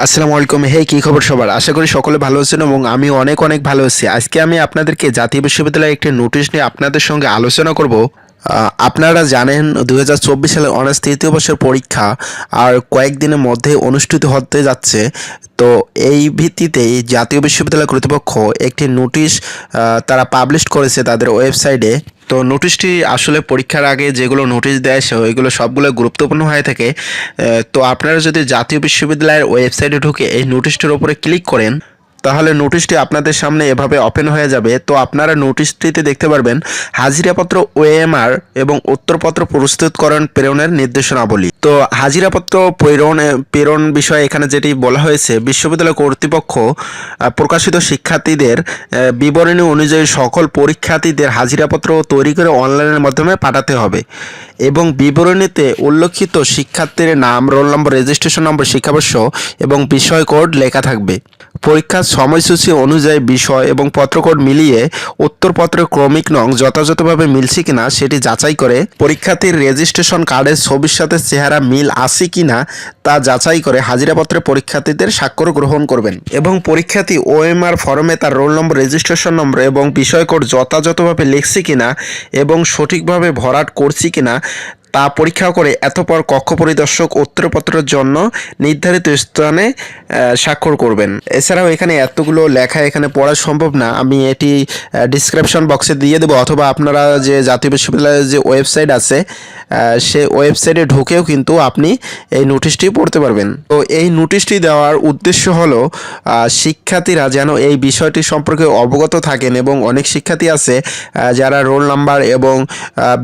আসসালামু আলাইকুম। হে, কী খবর সবার? আশা করি সকলে ভালো আছেন এবং আমি অনেক অনেক ভালো আছি। আজকে আমি আপনাদেরকে জাতীয় বিশ্ববিদ্যালয়ের একটি নোটিশ নিয়ে আপনাদের সঙ্গে আলোচনা করব। আপনারা জানেন দু হাজার চব্বিশ সালে অনার্স তৃতীয় বর্ষের পরীক্ষা আর কয়েকদিনের মধ্যে অনুষ্ঠিত হতে যাচ্ছে। তো এই ভিত্তিতেই জাতীয় বিশ্ববিদ্যালয় কর্তৃপক্ষ একটি নোটিশ তারা পাবলিশ করেছে তাদের ওয়েবসাইটে তো নোটিশটি আসলে পরীক্ষার আগে যেগুলো নোটিশ দেয়, সে ওইগুলো সবগুলো গুরুত্বপূর্ণ হয়ে থাকে। তো আপনারা যদি জাতীয় বিশ্ববিদ্যালয়ের ওয়েবসাইটে ঢুকে এই নোটিশটির ওপরে ক্লিক করেন তাহলে নোটিশটি আপনাদের সামনে এভাবে ওপেন হয়ে যাবে। তো আপনারা নোটিশটিতে দেখতে পারবেন, হাজিরাপত্র ওএমআর এবং উত্তরপত্র প্রস্তুতকরণ প্রেরণের নির্দেশনাবলী। তো হাজিরাপত্র প্রেরণ প্রেরণ বিষয়ে এখানে যেটি বলা হয়েছে, বিশ্ববিদ্যালয় কর্তৃপক্ষ প্রকাশিত শিক্ষার্থীদের বিবরণী অনুযায়ী সকল পরীক্ষার্থীদের হাজিরাপত্র তৈরি করে অনলাইনের মাধ্যমে পাঠাতে হবে এবং বিবরণীতে উল্লেখিত শিক্ষার্থীর নাম, রোল নম্বর রেজিস্ট্রেশন নম্বর শিক্ষাবর্ষ এবং বিষয় কোড লেখা থাকবে। পরীক্ষার সময়সূচি অনুযায়ী বিষয় এবং পত্রকোড মিলিয়ে উত্তরপত্রের ক্রমিক নং যথাযথভাবে মিলছে কিনা সেটি যাচাই করে পরীক্ষার্থীর রেজিস্ট্রেশন কার্ডের ছবির সাথে চেহারা মিল আছে কিনা তা যাচাই করে হাজিরাপত্রে পরীক্ষার্থীদের স্বাক্ষর গ্রহণ করবেন। এবং পরীক্ষার্থী ওএমআর ফর্মে তার রোল নম্বর, রেজিস্ট্রেশন নম্বর এবং বিষয় কোড যথাযথভাবে লিখছে কিনা এবং সঠিকভাবে ভরাট করছি কিনা তা পরীক্ষা করে এতপর কক্ষ পরিদর্শক উত্তরপত্রের জন্য নির্ধারিত স্থানে স্বাক্ষর করবেন। এছাড়াও এখানে এতগুলো লেখা এখানে পড়া সম্ভব না। আমি এটি ডিসক্রিপশন বক্সে দিয়ে দেবো, অথবা আপনারা যে জাতীয় বিশ্ববিদ্যালয়ের যে ওয়েবসাইট আছে সে ওয়েবসাইটে ঢুকেও কিন্তু আপনি এই নোটিশটি পড়তে পারবেন। তো এই নোটিশটি দেওয়ার উদ্দেশ্য হলো শিক্ষার্থীরা যেন এই বিষয়টি সম্পর্কে অবগত থাকেন এবং অনেক শিক্ষার্থী আছে যারা রোল নাম্বার এবং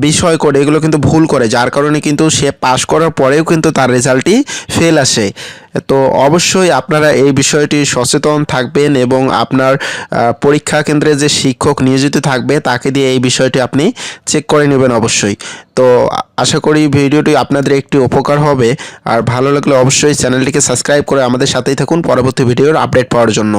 বিষয় কোড এগুলো কিন্তু ভুল করে। যার কারণে কিন্তু সে পাশ করার পরেও কিন্তু তার রেজাল্টটি ফেল আসে। তো অবশ্যই আপনারা এই বিষয়টি সচেতন থাকবেন এবং আপনার পরীক্ষা কেন্দ্রে যে শিক্ষক নিয়োজিত থাকবে তাকে দিয়ে এই বিষয়টি আপনি চেক করে নেবেন অবশ্যই। তো আশা করি ভিডিওটি আপনাদের একটি উপকার হবে। আর ভালো লাগলে অবশ্যই চ্যানেলটিকে সাবস্ক্রাইব করে আমাদের সাথেই থাকুন পরবর্তী ভিডিওর আপডেট পাওয়ার জন্য।